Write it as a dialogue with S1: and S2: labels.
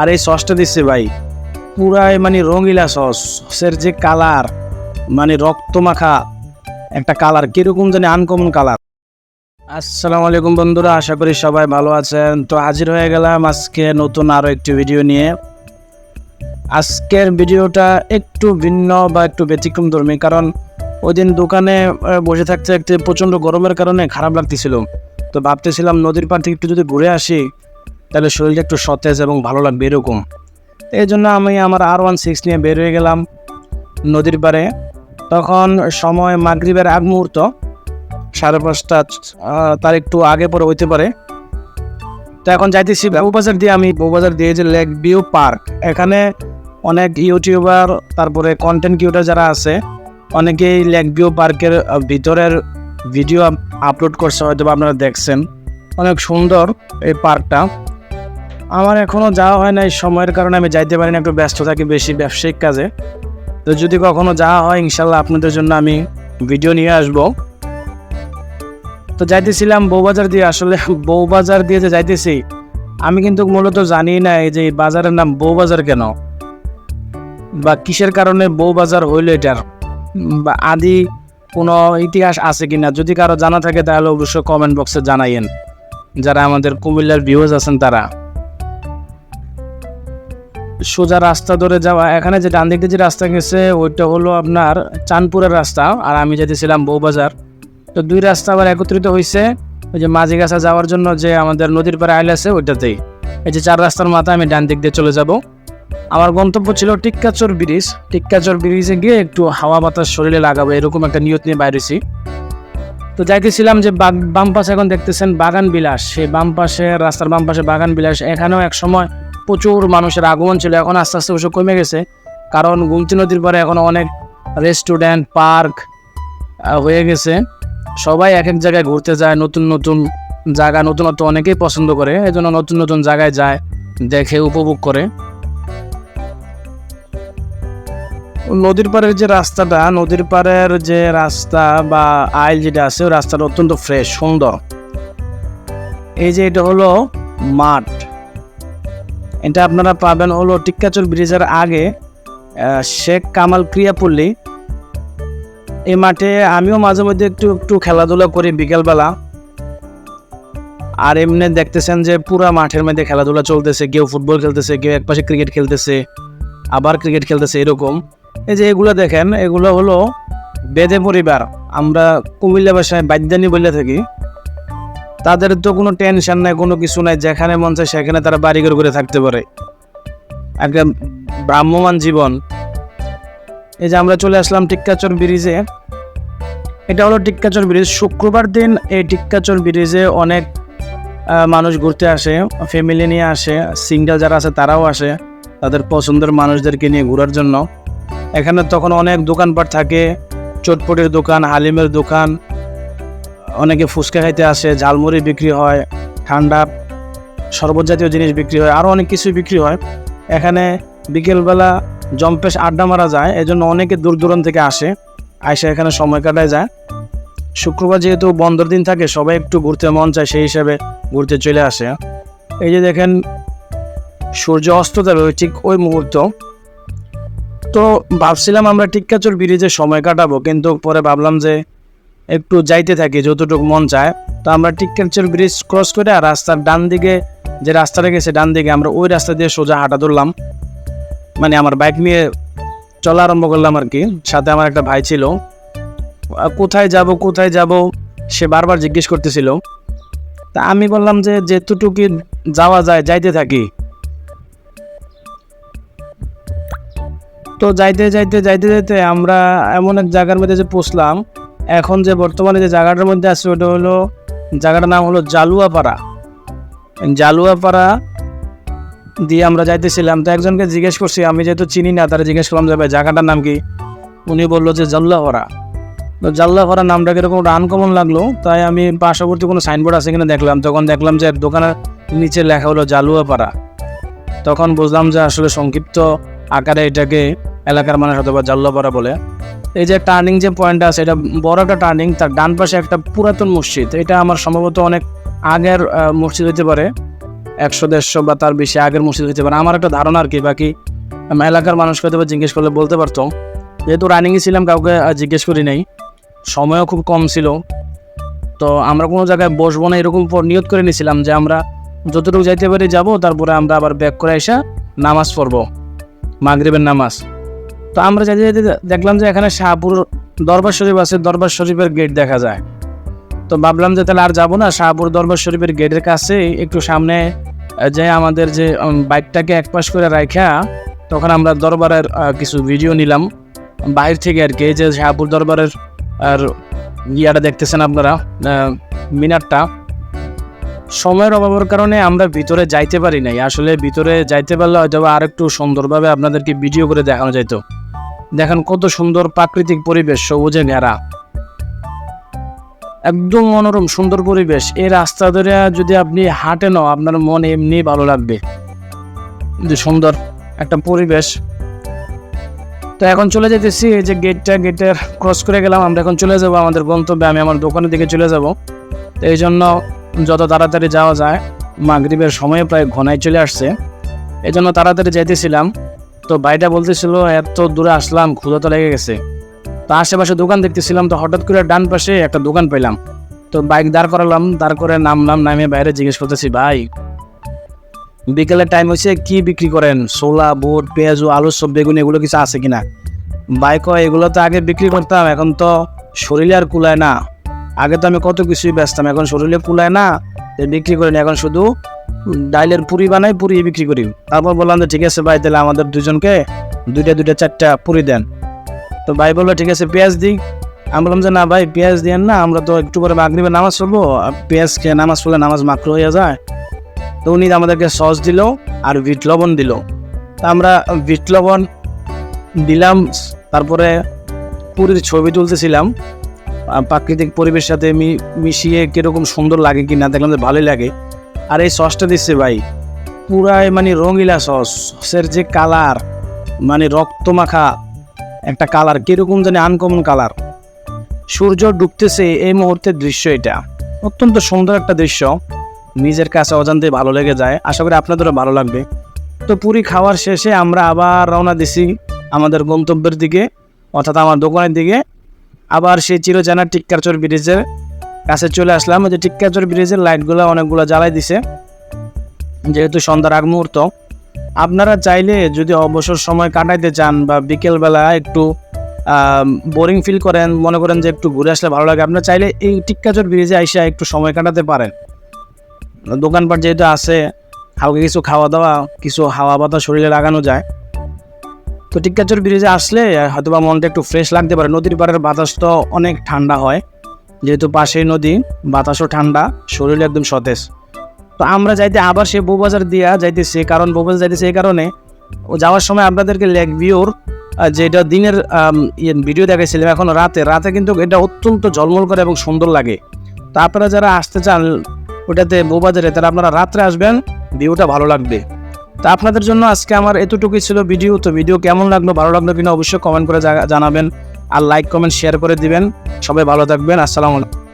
S1: আর এই সসটা দিচ্ছে ভাই, পুরাই মানে রঙিলা সস, সসের যে কালার মানে রক্তমাখা একটা কালার, কীরকম জানি আনকমন কালার। আসসালামু আলাইকুম বন্ধুরা, আশা করি সবাই ভালো আছেন। তো হাজির হয়ে গেলাম আজকে নতুন আরও একটি ভিডিও নিয়ে। আজকের ভিডিওটা একটু ভিন্ন বা একটু ব্যতিক্রম ধর্মী, কারণ ওই দিন দোকানে বসে থাকতে থাকতে প্রচণ্ড গরমের কারণে খারাপ লাগতেছিল। তো ভাবতেছিলাম নদীর পাড় থেকে একটু যদি ঘুরে আসি তাহলে শরীরটা একটু সতেজ এবং ভালো লাগবে এরকম। এই জন্য আমি আমার আর ওয়ান সিক্স নিয়ে বের হয়ে গেলাম নদীর পাড়ে। তখন সময় মাগরিবের আগ মুহূর্ত, সাড়ে পাঁচটা তার একটু আগে পরে হইতে পারে। তো এখন যাইতেছি বউবাজার দিয়ে, আমি বউবাজার দিয়ে যে লেক ভিউ পার্ক এখানে অনেক ইউটিউবার তারপরে কন্টেন্ট ক্রিয়েটার যারা আছে, অনেকেই লেক ভিউ পার্কের ভিতরের ভিডিও আপলোড করছে হয়তো আপনারা দেখছেন। অনেক সুন্দর এই পার্কটা আমার এখনও যাওয়া হয় না এই সময়ের কারণে আমি যাইতে পারি না, একটু ব্যস্ত থাকি বেশি ব্যবসায়িক কাজে। তো যদি কখনো যাওয়া হয়, ইনশাল্লাহ আপনাদের জন্য আমি ভিডিও নিয়ে আসব। তো যাইতেছিলাম বউবাজার দিয়ে, আসলে বউবাজার দিয়ে যে যাইতেছি, আমি কিন্তু মূলত জানি না এই যে বাজারের নাম বউবাজার কেন, বা কিসের কারণে বউবাজার হইল এটার, বা আদি কোনো ইতিহাস আছে কিনা, যদি কারও জানা থাকে তাহলে অবশ্যই কমেন্ট বক্সে জানাইয়েন, যারা আমাদের কুমিল্লার ভিউজ আছেন তারা। সোজা রাস্তা ধরে যাওয়া। এখানে যে ডান দিকে যে রাস্তা গেছে, ওইটা হলো আপনার চাঁদপুরের রাস্তা আর আমি যেতেছিলাম বউবাজার। তো দুই রাস্তা আবার একত্রিত হয়েছে ওই যে মাঝিগাছা যাওয়ার জন্য যে আমাদের নদীর পাড়ে আইল আছে, ওইটাতেই। এই যে চার রাস্তার মাথায় আমি ডান দিক দিয়ে চলে যাব। আমার গন্তব্য ছিল টিক্কাচর ব্রিজ। টিক্কাচর ব্রিজে গিয়ে একটু হাওয়া বাতাস শরীরে লাগাবো, এরকম একটা নিয়ত নিয়ে বাইরেছি। তো যাইতেছিলাম যে বাম পাশে এখন দেখতেছেন বাগান বিলাস। সেই বাম পাশে, রাস্তার বাম পাশে বাগান বিলাস। এখানেও এক সময় প্রচুর মানুষের আগমন ছিল, এখন আস্তে আস্তে ওসব কমে গেছে। কারণ গুমতি নদীর পরে এখন অনেক রেস্টুরেন্ট পার্ক হয়ে গেছে। সবাই এক এক জায়গায় ঘুরতে যায়, নতুন নতুন জায়গা, নতুনত্ব অনেকেই পছন্দ করে এই জন্য নতুন নতুন জায়গায় যায়, দেখে, উপভোগ করে। নদীর পাড়ের যে রাস্তাটা, নদীর পাড়ের যে রাস্তা বা আইল যেটা আছে ওই রাস্তাটা অত্যন্ত ফ্রেশ সুন্দর। এই যে এটা হলো মাঠ। এটা আপনারা পাবেন হলো টিক্কাচর ব্রিজের আগে শেখ কামাল ক্রিয়াপল্লী। এই মাঠে আমিও মাঝে মধ্যে একটু একটু খেলাধুলা করি বিকেলবেলা। আর এমনি দেখতেছেন যে পুরা মাঠের মধ্যে খেলাধুলা চলতেছে, কেউ ফুটবল খেলতেছে, কেউ একপাশে ক্রিকেট খেলতেছে, আবার ক্রিকেট খেলতেছে এরকম। এই যে এগুলো দেখেন, এগুলো হলো বেদে পরিবার। আমরা কুমিল্লা ভাষায় বাদ্যানি বলে থাকি। তাদের তো কোনো টেনশন নাই, কোনো কিছু নাই। যেখানে মন চায় সেখানে তারা বাড়িঘর করে থাকতে পারে। একটা ভ্রাম্যমান জীবন। এই যে আমরা চলে আসলাম টিক্কাচর ব্রিজে। এটা হলো টিক্কাচর ব্রিজ। শুক্রবার দিন এই টিক্কাচর ব্রিজে অনেক মানুষ ঘুরতে আসে ফ্যামিলি নিয়ে আসে সিঙ্গেল যারা আছে তারাও আসে তাদের পছন্দের মানুষদেরকে নিয়ে ঘোরার জন্য। এখানে তখন অনেক দোকানপাট থাকে, চটপটির দোকান, হালিমের দোকান অনেকে ফুচকা খাইতে আসে, ঝালমুড়ি বিক্রি হয়, ঠান্ডা শরবত জাতীয় জিনিস বিক্রি হয় আরও অনেক কিছু বিক্রি হয়। এখানে বিকেলবেলা জম্পেশ আড্ডা মারা যায়, এজন্য অনেকে দূর দূরান্ত থেকে আসে, আইসা এখানে সময় কাটায় যায়। শুক্রবার যেহেতু বন্ধর দিন থাকে, সবাই একটু ঘুরতে মন চায়, সেই হিসাবে ঘুরতে চলে আসে। এই যে দেখেন, সূর্য অস্ত যাবে ঠিক ওই মুহূর্ত। তো ভাবছিলাম আমরা টিক্কাচর ব্রিজে সময় কাটাবো, কিন্তু পরে ভাবলাম যে একটু যাইতে থাকি, যতটুকু মন চায়। তো আমরা টিক্কাচর ব্রিজ ক্রস করে আর রাস্তার ডান দিকে, যে রাস্তাটা গেছে ডান দিকে, আমরা ওই রাস্তা দিয়ে সোজা হাঁটা ধরলাম। মানে আমার বাইক নিয়ে চলা আরম্ভ করলাম আর কি। সাথে আমার একটা ভাই ছিল। কোথায় যাব কোথায় যাব, সে বারবার জিজ্ঞেস করতেছিল। তা আমি বললাম যে যেতটুকু যাওয়া যায়, যাইতে থাকি। তো যাইতে যাইতে যাইতে যাইতে আমরা এমন এক জায়গার মধ্যে যে পৌঁছলাম এখন যে বর্তমানে যে জায়গাটার মধ্যে আছে, ওটা হলো, জায়গাটার নাম হলো জালুয়াপাড়া। জালুয়াপাড়া দিয়ে আমরা যাইতেছিলাম, তো একজনকে জিজ্ঞেস করছি, আমি যেহেতু চিনি না, তারা জিজ্ঞেস করলাম যে, ভাই, জায়গাটার নাম কি? উনি বলল যে জাল্লাহরা তো জাল্লাহরা নামটা কীরকম একটা আনকমন লাগল, তাই আমি পার্শ্ববর্তী কোনো সাইনবোর্ড আছে কিনা দেখলাম। তখন দেখলাম যে, দোকানের নিচে লেখা হলো জালুয়াপাড়া। তখন বুঝলাম যে, আসলে সংক্ষিপ্ত আকারে এটাকে এলাকার মানুষ অথবা জাল্লাপাড়া বলে। এই যে টার্নিং যে পয়েন্টটা আছে, এটা বড় একটা টার্নিং তার ডান পাশে একটা পুরাতন মসজিদ। এটা আমার সম্ভবত অনেক আগের মসজিদ হতে পারে। একশো, দেড়শো বা তার বেশি আগের মসজিদ হতে পারে। আমার একটা ধারণা আর কি, বাকি এলাকার মানুষকে হয়তো জিজ্ঞেস করলে বলতে পারতো। যেহেতু রানিংয়ে ছিলাম, কাউকে জিজ্ঞেস করি নাই। সময়ও খুব কম ছিল। তো আমরা কোনো জায়গায় বসবো না এরকম নিয়ত করে নিয়েছিলাম যে আমরা যতটুকু যাইতে পারি যাব, তারপরে আমরা আবার ব্যাক করে এসে নামাজ পড়ব। মাগরিবের নামাজ। তো আমরা যাইতে যাইতে দেখলাম যে এখানে শাহপুর দরবার শরীফ আছে, দরবার শরীফের গেট দেখা যায়। তো ভাবলাম যে তাহলে আর যাব না, শাহপুর দরবার শরীফের গেটের কাছে একটু সামনে যে আমাদের যে বাইকটাকে এক পাশ করে রাখা তখন আমরা দরবারের কিছু ভিডিও নিলাম। বাইরে থেকে আর কি যে শাহপুর দরবারের, আর ইয়াটা দেখতেছেন আপনারা মিনারটা। সময়ের অভাবের কারণে আমরা ভিতরে যাইতে পারি নাই। আসলে ভিতরে যাইতে পারলে হয়তো আরেকটু সুন্দরভাবে আপনাদেরকে ভিডিও করে দেখানো যেত দেখেন কত সুন্দর প্রাকৃতিক পরিবেশ, সবুজে ঘেরা। একদম মনোরম, সুন্দর পরিবেশ। এই রাস্তা ধরে যদি আপনি হাঁটেনও আপনার মন এমনি ভালো লাগবে। সুন্দর একটা পরিবেশ। তো এখন চলে যেতেছি, এই যে গেটটা গেটের ক্রস করে গেলাম, আমরা এখন চলে যাব আমাদের গন্তব্যে, আমি আমার দোকানের দিকে চলে যাব। তো এই জন্য যত তাড়াতাড়ি যাওয়া যায়, মাগরিবের সময় প্রায় ঘনায় চলে আসছে। এই জন্য তাড়াতাড়ি যাইতেছিলাম। তো ভাইটা বলতেছিল, এত দূরে আসলাম, ক্ষুধা তো লেগে গেছে। তো আশেপাশে দোকান দেখতেছিলাম, তো হঠাৎ করে ডান পাশে একটা দোকান পেলাম তো বাইক দাঁড় করালাম, দাঁড় করে নামলাম, নামে বাইরে জিজ্ঞেস করতেছি, ভাই, বিকেলের টাইম হয়েছে কি বিক্রি করেন? সোলা বুট, পেঁয়াজ, আলু, সব বেগুন, এগুলো কিছু আছে কিনা? বাইক এগুলো তো আগে বিক্রি করতাম, এখন তো শরীরে আর কুলায় না। আগে তো আমি কত কিছুই বেচতাম, এখন শরীরে কুলায় না বিক্রি করি এখন শুধু ডাইলের পুরি বানাই, পুরি বিক্রি করি। তারপর বললাম যে, ঠিক আছে ভাই, তাহলে আমাদের দুজনকে দুইটা দুইটা, চারটা পুরি দেন। তো ভাই বলল, ঠিক আছে, পেঁয়াজ দিই। আমি বললাম যে, না ভাই, পেঁয়াজ দিয়েন না, আমরা তো একটু করে মাগরিবে নামাজ পড়ব পেঁয়াজ খেয়ে নামাজ পড়লে নামাজ মাকরু হয়ে যায়। তো উনি আমাদেরকে সস দিল আর বিট লবণ দিল। তা আমরা বিট লবণ দিলাম, তারপরে পুরীর ছবি তুলতেছিলাম। প্রাকৃতিক পরিবেশের সাথে মিশিয়ে কীরকম সুন্দর লাগে কি না দেখলাম যে ভালোই লাগে। আর এই সসটা দিচ্ছে ভাই, পুরাই মানে রঙিলা সস, সসের যে কালার মানে রক্তমাখা একটা কালার, কীরকম জানি আনকমন কালার। সূর্য ডুবতেছে এই মুহূর্তের দৃশ্য এটা। অত্যন্ত সুন্দর একটা দৃশ্য। নিজের কাছে অজান্তে ভালো লেগে যায়। আশা করি আপনাদেরও ভালো লাগবে। তো পুরি খাওয়ার শেষে আমরা আবার রওনা দিছি আমাদের গন্তব্যের দিকে, অর্থাৎ আমার দোকানের দিকে। আবার সেই চিরজানা টিক্কারচর ব্রিজের কাছে চলে আসলাম যে টিক্কাচর ব্রিজের লাইটগুলো অনেকগুলো জ্বালাই দিছে, যেহেতু সন্ধ্যার আগ মুহূর্ত। আপনারা চাইলে যদি অবসর সময় কাটাইতে চান বা বিকেলবেলা একটু বোরিং ফিল করেন, মনে করেন যে একটু ঘুরে আসলে ভালো লাগে, আপনারা চাইলে এই টিক্কাচর ব্রিজে আইসা একটু সময় কাটাতে পারেন। দোকানপাট যেহেতু আছে, হালকা কিছু খাওয়া দাওয়া, কিছু হাওয়া বাতাস শরীরে লাগানো যায়। তো টিক্কাচর ব্রিজে আসলে হয়তো বা মনটা একটু ফ্রেশ লাগতে পারে, নদীর পাড়ের বাতাস তো অনেক ঠান্ডা হয়। যেহেতু পাশেই নদী, বাতাসও ঠান্ডা শরীর একদম সতেজ। তো আমরা যাইতে আবার সে বউবাজার দিয়া যাইতেছি, কারণ বউবাজার যাইতেছে এই কারণে যাওয়ার সময় আপনাদেরকে লেক ভিউর যেটা দিনের ইয়ে ভিডিও দেখাইছিলাম এখন রাতে রাতে কিন্তু এটা অত্যন্ত ঝলমল করে এবং সুন্দর লাগে। তো আপনারা যারা আসতে চান ওটাতে বউবাজারে, তারা আপনারা রাত্রে আসবেন, ভিউটা ভালো লাগবে। তো আপনাদের জন্য আজকে আমার এতটুকুই ছিল ভিডিও, তো ভিডিও কেমন লাগল, ভালো লাগল কিনা অবশ্যই কমেন্ট করে জানাবেন। আর লাইক কমেন্ট শেয়ার করে দিবেন। সবাই ভালো থাকবেন। আসসালামু আলাইকুম।